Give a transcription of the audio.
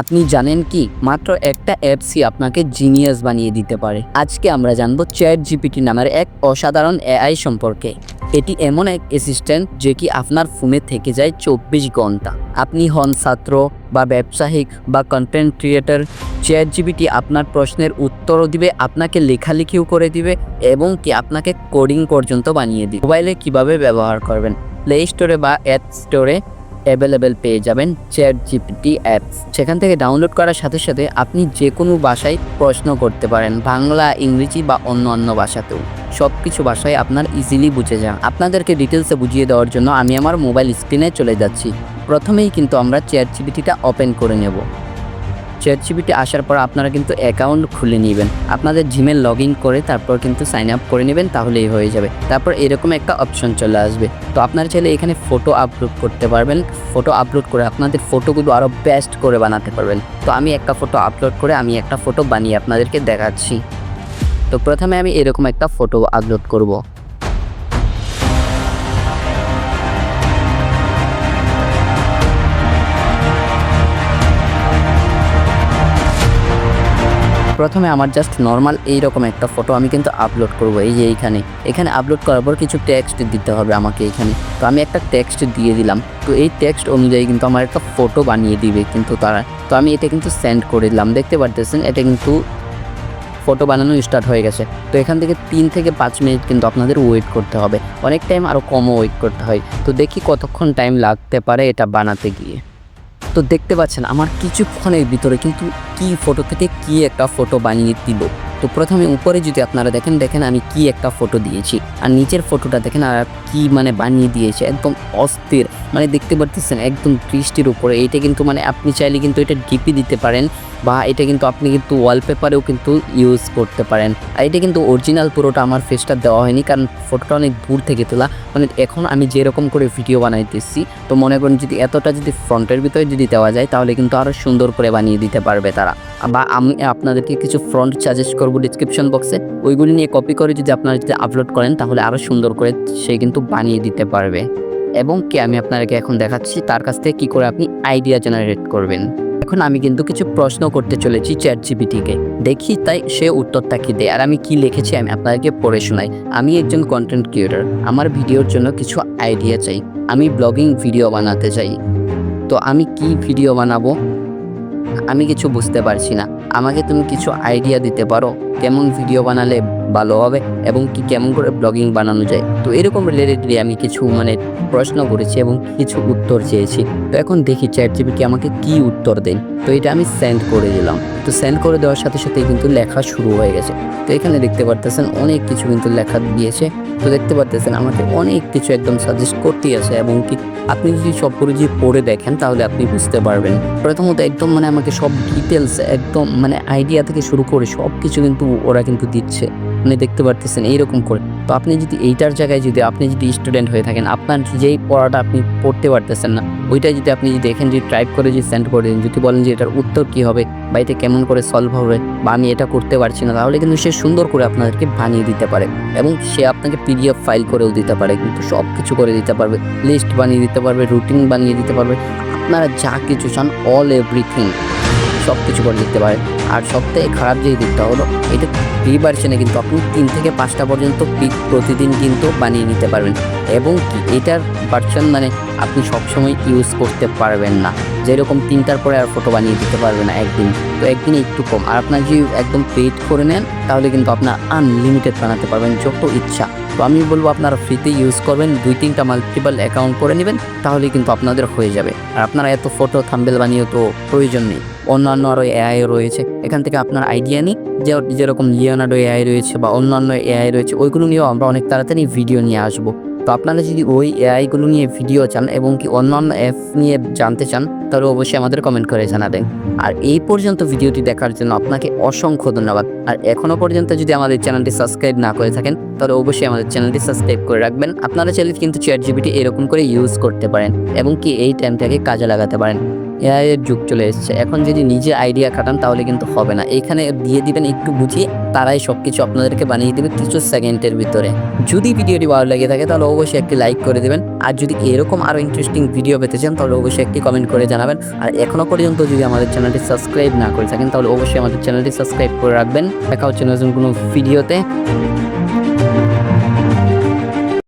আপনি জানেন কি? মাত্র একটা অ্যাপসই আপনাকে জিনিয়াস বানিয়ে দিতে পারে। আজকে আমরা জানব চ্যাট জিপিটি নামের এক অসাধারণ এআই সম্পর্কে। এটি এমন এক অ্যাসিস্ট্যান্ট যে কি আপনার ফোনে থেকে যায় চব্বিশ ঘণ্টা। আপনি হন ছাত্র বা ব্যবসায়িক বা কন্টেন্ট ক্রিয়েটর চ্যাট জিপিটি আপনার প্রশ্নের উত্তরও দিবে, আপনাকে লেখালেখিও করে দিবে এবং কি আপনাকে কোডিং পর্যন্ত বানিয়ে দিবে। মোবাইলে কীভাবে ব্যবহার করবেন? প্লে স্টোরে বা অ্যাপ স্টোরে অ্যাভেলেবেল পেয়ে যাবেন চ্যাট জিপিটি অ্যাপস সেখান থেকে ডাউনলোড করার সাথে সাথে আপনি যে কোনো ভাষায় প্রশ্ন করতে পারেন, বাংলা, ইংরেজি বা অন্য অন্য ভাষাতেও। সব কিছু ভাষায় আপনার ইজিলি বুঝে যান। আপনাদেরকে ডিটেলসে বুঝিয়ে দেওয়ার জন্য আমি আমার মোবাইল স্ক্রিনে চলে যাচ্ছি। প্রথমেই কিন্তু আমরা চ্যাট জিপিটিটা ওপেন করে নেব। চ্যাট জিপিটি আসার পর আপনারা কিন্তু অ্যাকাউন্ট খুলে নেবেন। আপনাদের জিমেল লগ ইন করে তারপর কিন্তু সাইন আপ করে নেবেন, তাহলেই হয়ে যাবে। তারপর এরকম একটা অপশন চলে আসবে। তো আপনারা চাইলে এখানে ফটো আপলোড করতে পারবেন। ফটো আপলোড করে আপনাদের ফটোগুলো আরও বেস্ট করে বানাতে পারবেন। তো আমি একটা ফটো আপলোড করে আমি একটা ফটো বানিয়ে আপনাদেরকে দেখাচ্ছি। তো প্রথমে আমি এরকম একটা ফটো আপলোড করব। প্রথমে আমার জাস্ট নর্মাল এইরকম একটা ফটো আমি কিন্তু আপলোড করব এই যে এইখানে। এখানে আপলোড করার পর কিছু টেক্সট দিতে হবে আমাকে এখানে। তো আমি একটা টেক্সট দিয়ে দিলাম। তো এই টেক্সট অনুযায়ী কিন্তু আমার একটা ফটো বানিয়ে দিবে কিন্তু তারা। তো আমি এটা কিন্তু সেন্ড করে দিলাম। দেখতে পারতেছেন, এটা কিন্তু ফটো বানানো স্টার্ট হয়ে গেছে। তো এখান থেকে তিন থেকে পাঁচ মিনিট কিন্তু আপনাদের ওয়েট করতে হবে। অনেক টাইম আরও কমও ওয়েট করতে হয়। তো দেখি কতক্ষণ টাইম লাগতে পারে এটা বানাতে গিয়ে। তো দেখতে পাচ্ছেন, আমার কিছুক্ষণের ভিতরে কিন্তু কি ফটো থেকে কি একটা ফটো বানিয়ে দিল। তো প্রথমে উপরে যদি আপনারা দেখেন দেখেন আমি কি একটা ফটো দিয়েছি। আর নিচের ফটোটা দেখেন, আর কি মানে বানিয়ে দিয়েছে, একদম অস্থির। মানে দেখতে পারতেছেন, একদম দৃষ্টির উপরে। এটা কিন্তু মানে আপনি চাইলে কিন্তু এটা ডিপি দিতে পারেন, বা এটা কিন্তু আপনি কিন্তু ওয়ালপেপারেও কিন্তু ইউজ করতে পারেন। আর এটা কিন্তু অরিজিনাল পুরোটা আমার ফেসটা দেওয়া হয়নি, কারণ ফটোটা অনেক দূর থেকে তোলা। মানে এখন আমি যেরকম করে ভিডিও বানাইতেছি, তো মনে করেন যদি এতটা যদি ফ্রন্টের ভিতরে যদি দেওয়া যায়, তাহলে কিন্তু আরও সুন্দর করে বানিয়ে দিতে পারবে তারা। বা আমি আপনাদেরকে কিছু ফ্রন্ট সাজেস্ট করব ডিসক্রিপশন বক্সে ওইগুলি নিয়ে কপি করে যদি আপনারা যদি আপলোড করেন, তাহলে আরও সুন্দর করে সে কিন্তু বানিয়ে দিতে পারবে। এবং কি, আমি আপনাদেরকে এখন দেখাচ্ছি তার কাছ থেকে কী করে আপনি আইডিয়া জেনারেট করবেন। এখন আমি কিন্তু কিছু প্রশ্ন করতে চলেছি চ্যাট জিপিটিকে দেখি তাই সে উত্তরটা কি দেয়, আর আমি কি লিখেছি আমি আপনাদেরকে পড়ে শোনাই। আমি একজন কন্টেন্ট ক্রিয়েটর আমার ভিডিওর জন্য কিছু আইডিয়া চাই। আমি ব্লগিং ভিডিও বানাতে চাই। তো আমি কি ভিডিও বানাবো? আমি কিছু বুঝতে পারছি না। আমাকে তুমি কিছু আইডিয়া দিতে পারো। কেমন ভিডিও বানালে ভালো হবে এবং কি কেমন করে ব্লগিং বানানো যায়। তো এরকম রিলেটেডলি আমি কিছু মানে প্রশ্ন করেছি এবং কিছু উত্তর চেয়েছি। তো এখন দেখি চ্যাট জিপিটি আমাকে কি উত্তর দেন তো এটা আমি সেন্ড করে দিলাম। তো সেন্ড করে দেওয়ার সাথে সাথে কিন্তু লেখা শুরু হয়ে গেছে। তো এখানে দেখতে পারতেছেন অনেক কিছু কিন্তু লেখা দিয়েছে। তো দেখতে পারতেছেন আমাকে অনেক কিছু একদম সাজেস্ট করতেই আছে এবং কি আপনি যদি সবগুলো যদি পড়ে দেখেন তাহলে আপনি বুঝতে পারবেন। প্রথমত একদম মানে আমাকে সব ডিটেলস একদম মানে আইডিয়া থেকে শুরু করে সব কিছু কিন্তু ওরা কিন্তু দিচ্ছে। মানে দেখতে পারতেছেন এইরকম করে। তো আপনি যদি এইটার জায়গায় যদি আপনি যদি স্টুডেন্ট হয়ে থাকেন, আপনার যেই পড়াটা আপনি পড়তে পারতেছেন না ওইটা যদি আপনি যদি দেখেন যদি টাইপ করে যদি সেন্ড করে দিন, যদি বলেন যে এটার উত্তর কী হবে, বা এটা কেমন করে সলভ হবে, বা আমি এটা করতে পারছি না, তাহলে কিন্তু সে সুন্দর করে আপনাদেরকে বানিয়ে দিতে পারে। এবং সে আপনাকে পিডিএফ ফাইল করেও দিতে পারে, কিন্তু সব কিছু করে দিতে পারবে লিস্ট বানিয়ে দিতে পারবে রুটিন বানিয়ে দিতে পারবে। আপনারা যা কিছু চান অল এভরিথিং সব কিছু করে দিতে পারে। আর সবথেকে খারাপ যে দিকটা হলো, এটা ফ্রি ভার্সনে কিন্তু আপনি তিন থেকে পাঁচটা পর্যন্ত পিক প্রতিদিন কিন্তু বানিয়ে নিতে পারবেন। এবং কি, এটার ভার্সন মানে আপনি সবসময় ইউজ করতে পারবেন না। যেরকম তিনটার পরে আর ফটো বানিয়ে দিতে পারবে না একদিন। তো একদিন একটু কম। আর আপনার যদি একদম পেড করে নেন, তাহলে কিন্তু আপনার আনলিমিটেড বানাতে পারবেন যত ইচ্ছা। তো আমি বলব আপনারা ফ্রিতে ইউজ করবেন, দুই তিনটা মাল্টিপাল অ্যাকাউন্ট করে নেবেন, তাহলে কিন্তু আপনাদের হয়ে যাবে। আর আপনারা এত ফটো থাম্বেল বানিয়ে তো প্রয়োজন নেই। অন্যান্য আরও এআই রয়েছে। এখান থেকে আপনার আইডিয়া নিই যে যেরকম লিওনার্ডো এআই রয়েছে বা অন্যান্য এআই রয়েছে, ওইগুলো নিয়েও আমরা অনেক তাড়াতাড়ি ভিডিও নিয়ে আসব। তো আপনারা যদি ওই এআইগুলো নিয়ে ভিডিও চান এবং কি অন্যান্য অ্যাপ নিয়ে জানতে চান, তাহলে অবশ্যই আমাদের কমেন্ট করে জানাবেন। আর এই পর্যন্ত ভিডিওটি দেখার জন্য আপনাকে অসংখ্য ধন্যবাদ। আর এখনও পর্যন্ত যদি আমাদের চ্যানেলটি সাবস্ক্রাইব না করে থাকেন, তাহলে অবশ্যই আমাদের চ্যানেলটি সাবস্ক্রাইব করে রাখবেন। আপনারা চাইলে কিন্তু চ্যাট জিবিটি এরকম করে ইউজ করতে পারেন এবং কি এই টাইমটাকে কাজে লাগাতে পারেন। এআই এর যুগ চলে এসেছে। এখন যদি নিজে আইডিয়া খাটান, তাহলে কিন্তু হবে না। এখানে দিয়ে দিবেন একটু বুঝিয়ে, তারাই সব কিছু আপনাদেরকে বানিয়ে দেবে কিছু সেকেন্ডের ভিতরে। যদি ভিডিওটি ভালো লেগে থাকে, তাহলে অবশ্যই একটি লাইক করে দেবেন। আর যদি এরকম আরও ইন্টারেস্টিং ভিডিও পেতে চান, তাহলে অবশ্যই একটি কমেন্ট করে জানাবেন। আর এখনও পর্যন্ত যদি আমাদের চ্যানেলটি সাবস্ক্রাইব না করে থাকেন, তাহলে অবশ্যই আমাদের চ্যানেলটি সাবস্ক্রাইব করে রাখবেন। দেখা হচ্ছে নতুন কোনো ভিডিওতে